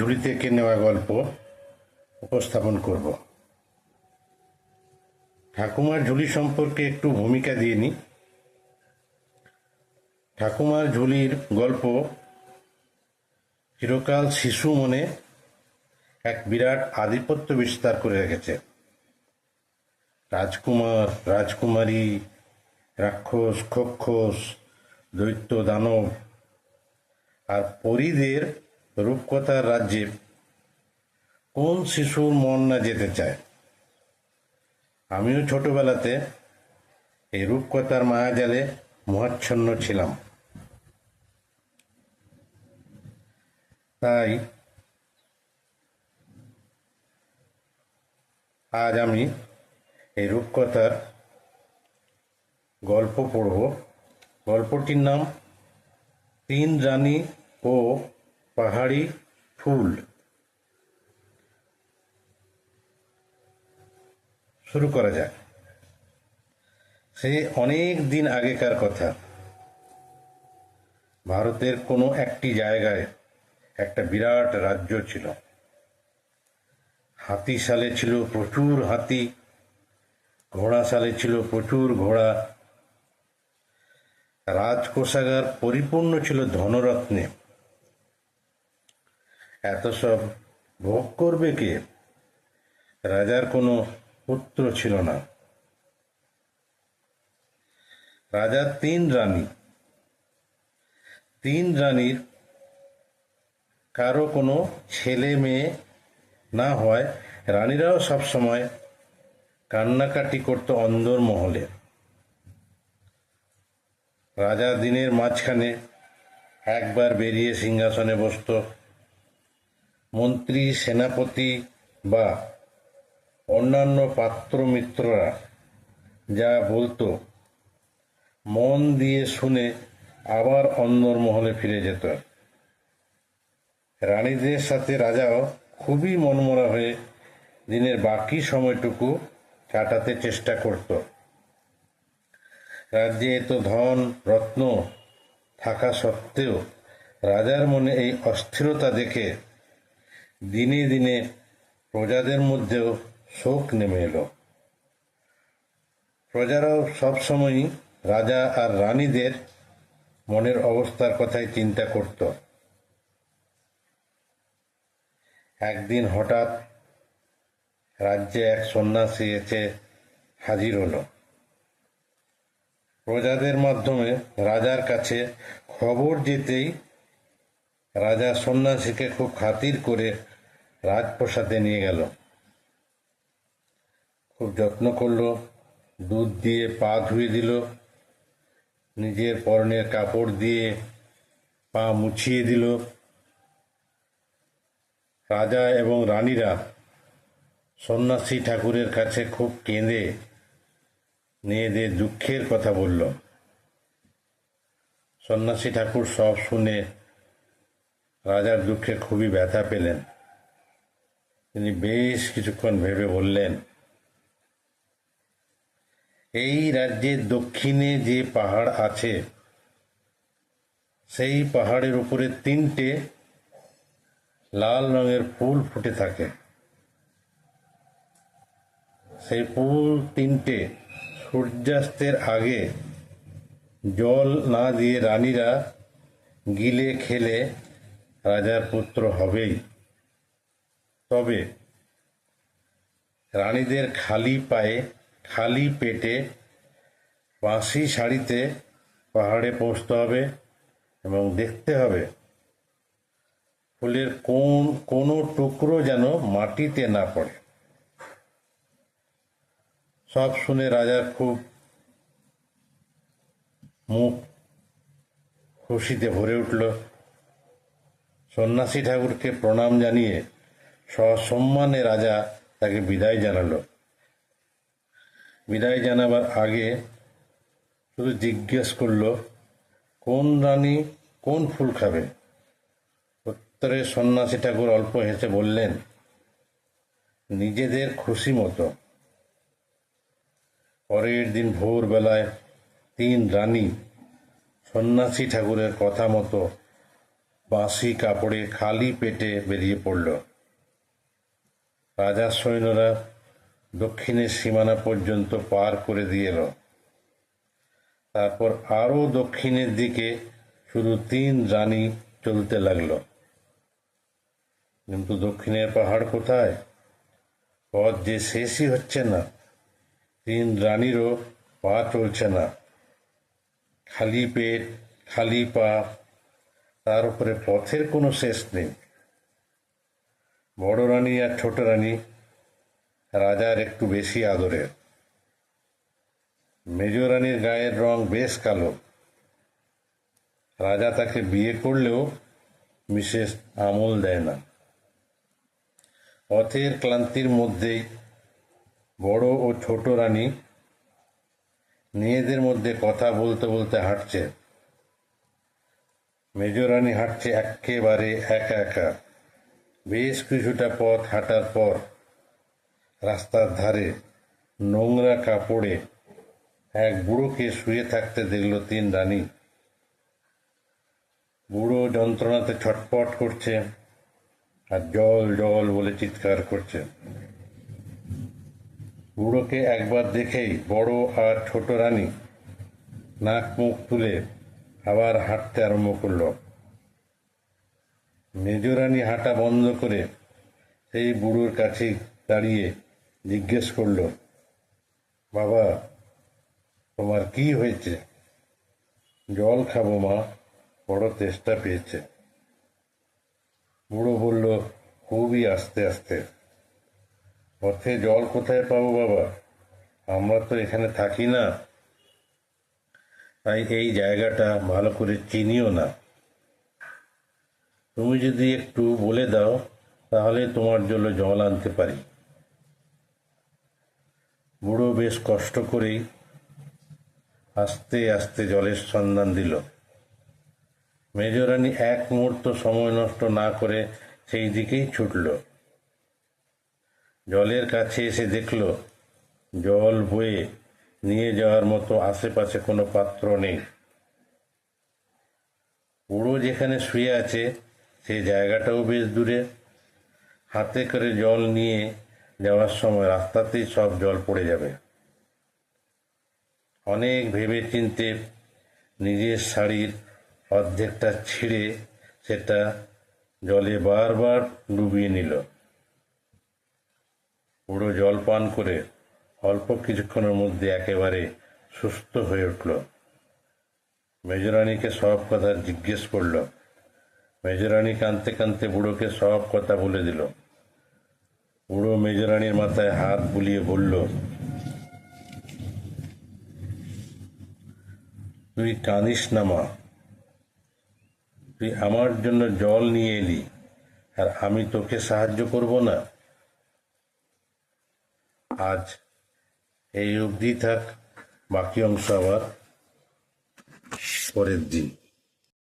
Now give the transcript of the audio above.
ঝুড়ি থেকে নেওয়া গল্প উপস্থাপন করব। ঠাকুমার ঝুলি সম্পর্কে একটু ভূমিকা দিয়ে নিই ঠাকুমার ঝুলির গল্প চিরকাল শিশু মনে এক বিরাট আধিপত্য বিস্তার করে রেখেছে। রাজকুমার, রাজকুমারী, রাক্ষস, খক্ষস, দৈত্য, দানব আর পরীদের রূপকথার রাজ্যে কোন শিশুর মন না যেতে চায়? আমিও ছোটবেলাতে এই রূপকথার মায়াজালে মহাচ্ছন্ন ছিলাম। তাই আজ আমি এই রূপকথার গল্প পড়ব। গল্পটির নাম তিন রানী ও পাহাড়ি ফুল। শুরু করা যাক। সে অনেক দিন আগেকার কথা। ভারতের কোনো একটি জায়গায় একটা বিরাট রাজ্য ছিল। হাতি সালে ছিল প্রচুর হাতি ঘোড়া সালে ছিল প্রচুর ঘোড়া। রাজকোষাগার পরিপূর্ণ ছিল ধনরত্নে। এত সব ভোগ করবে কে? রাজার কোনো পুত্র ছিল না। রাজার তিন রানী। তিন রানীর কারও কোনো ছেলে মেয়ে না হয়। রানীরাও সবসময় কান্নাকাটি করত অন্দর মহলে। রাজা দিনের মাঝখানে একবার বেরিয়ে সিংহাসনে বসত। মন্ত্রী, সেনাপতি বা অন্যান্য পাত্রমিত্ররা যা বলতো, মন দিয়ে শুনে আবার অন্দর মহলে ফিরে যেত। রানীদের সাথে রাজাও খুবই মনমরা হয়ে দিনের বাকি সময়টুকু কাটাতে চেষ্টা করত। রাজ্যে এত ধন, রত্ন থাকা সত্ত্বেও রাজার মনে এই অস্থিরতা দেখে দিনে দিনে প্রজাদের মধ্যেও শোক নেমে এলো। প্রজারাও সবসময়ই রাজা আর রানীদের মনের অবস্থার কথাই চিন্তা করত। একদিন হঠাৎ রাজ্যে এক সন্ন্যাসী এসে হাজির হলো। প্রজাদের মাধ্যমে রাজার কাছে খবর যেতেই রাজা সন্ন্যাসীকে খুব খাতির করে রাজপ্রসাদে নিয়ে গেল। খুব যত্ন করল, দুধ দিয়ে পা ধুয়ে দিল, নিজের পরনের কাপড় দিয়ে পা মুছিয়ে দিল। রাজা এবং রানীরা সন্ন্যাসী ঠাকুরের কাছে খুব কেঁদে মেয়েদের দুঃখের কথা বলল। সন্ন্যাসী ঠাকুর সব শুনে রাজার দুঃখে খুবই ব্যথা পেলেন। তিনি বেশ কিছুক্ষণ ভেবে বললেন, এই রাজ্যের দক্ষিণে যে পাহাড় আছে, সেই পাহাড়ের উপরে তিনটে লাল রঙের ফুল ফুটে থাকে। সেই ফুল তিনটে সূর্যাস্তের আগে জল না দিয়ে রানীরা গিলে খেলে রাজার পুত্র হবেই। তবে রানীদের খালি পায়ে, খালি পেটে বাঁশি শাড়িতে পাহাড়ে পৌঁছতে হবে এবং দেখতে হবে ফুলের কোন, কোনো টুকরো যেন মাটিতে না পড়ে। সব শুনে রাজার খুব মুখ খুশিতে ভরে উঠল। সন্ন্যাসী ঠাকুরকে প্রণাম জানিয়ে সসম্মানে রাজা তাকে বিদায় জানালো। বিদায় জানাবার আগে শুধু জিজ্ঞেস করল, কোন রানী কোন ফুল খাবে? উত্তরে সন্ন্যাসী ঠাকুর অল্প হেসে বললেন, নিজেদের খুশি মতো। পরের দিন ভোরবেলায় তিন রানী সন্ন্যাসী ঠাকুরের কথা মতো বাঁশি কাপড়ে খালি পেটে বেরিয়ে পড়ল। রাজার সৈন্যরা দক্ষিণের সীমানা পর্যন্ত পার করে দিয়ে এলো। তারপর আরও দক্ষিণের দিকে শুধু তিন রানী চলতে লাগল। কিন্তু দক্ষিণের পাহাড় কোথায়? পথ যে শেষই হচ্ছে না। তিন রানীরও পা চলছে না। খালি পেট, খালি পা, তার উপরে পথের কোনো শেষ নেই। বড় রানী আর ছোট রানী রাজার একটু বেশি আদরের। মেজ রানীর গায়ের রং বেশ কালো। রাজা তাকে বিয়ে করলেও বিশেষ আমল দেয় না। পথের ক্লান্তির মধ্যেই বড় ও ছোট রানী মেয়েদের মধ্যে কথা বলতে বলতে হাঁটছে। মেজ রানী হাঁটছে একেবারে একা একা। বেশ কিছুটা পথ হাঁটার পর রাস্তার ধারে নোংরা কাপড়ে এক বুড়োকে শুয়ে থাকতে দেখল তিন রানী। বুড়ো যন্ত্রণাতে ছটপট করছে আর জল জল বলে চিৎকার করছে। বুড়োকে একবার দেখেই বড় আর ছোট রানী নাক মুখ তুলে আবার হাঁটতে আরম্ভ করল। মেজ রানী হাঁটা বন্ধ করে সেই বুড়োর কাছে দাঁড়িয়ে জিজ্ঞেস করল, বাবা, তোমার কি হয়েছে? জল খাব মা, বড় তেষ্টা পেয়েছে। বুড়ো বলল, খুবই আস্তে আস্তে। পথে জল কোথায় পাবো বাবা? আমরা তো এখানে থাকি না। তাই এই জায়গাটা ভালো করে চিনিও না। তুমি যদি একটু বলে দাও, তাহলে তোমার জন্য জল আনতে পারি। বুড়ো বেশ কষ্ট করেই আস্তে আস্তে জলের সন্ধান দিল। মেজরানি এক মুহূর্ত সময় নষ্ট না করে সেই দিকেই ছুটল। জলের কাছে এসে দেখল, জল বয়ে নিয়ে যাওয়ার মতো আশেপাশে কোনো পাত্র নেই। বুড়ো যেখানে শুয়ে আছে সেই জায়গাটাও বেশ দূরে। হাতে করে জল নিয়ে যাওয়ার সময় রাস্তাতেই সব জল পড়ে যাবে। অনেক ভেবে চিনতে নিজের শাড়ির অর্ধেকটা ছিঁড়ে সেটা জলে বারবার ডুবিয়ে নিল। পুরো জল পান করে অল্প কিছুক্ষণের মধ্যে একেবারে সুস্থ হয়ে উঠল। মেজরানীকে সব কথা জিজ্ঞেস করল। মেজরানী কাঁদতে কাঁদতে বুড়োকে সব কথা বলে দিল। বুড়ো মেজরানীর মাথায় হাত বুলিয়ে বলল, তুই কাঁদিস না মা। তুই আমার জন্য জল নিয়ে এলি, আর আমি তোকে সাহায্য করব না। আজ এই অবধি থাক, বাকি অংশ আবার পরের দিন।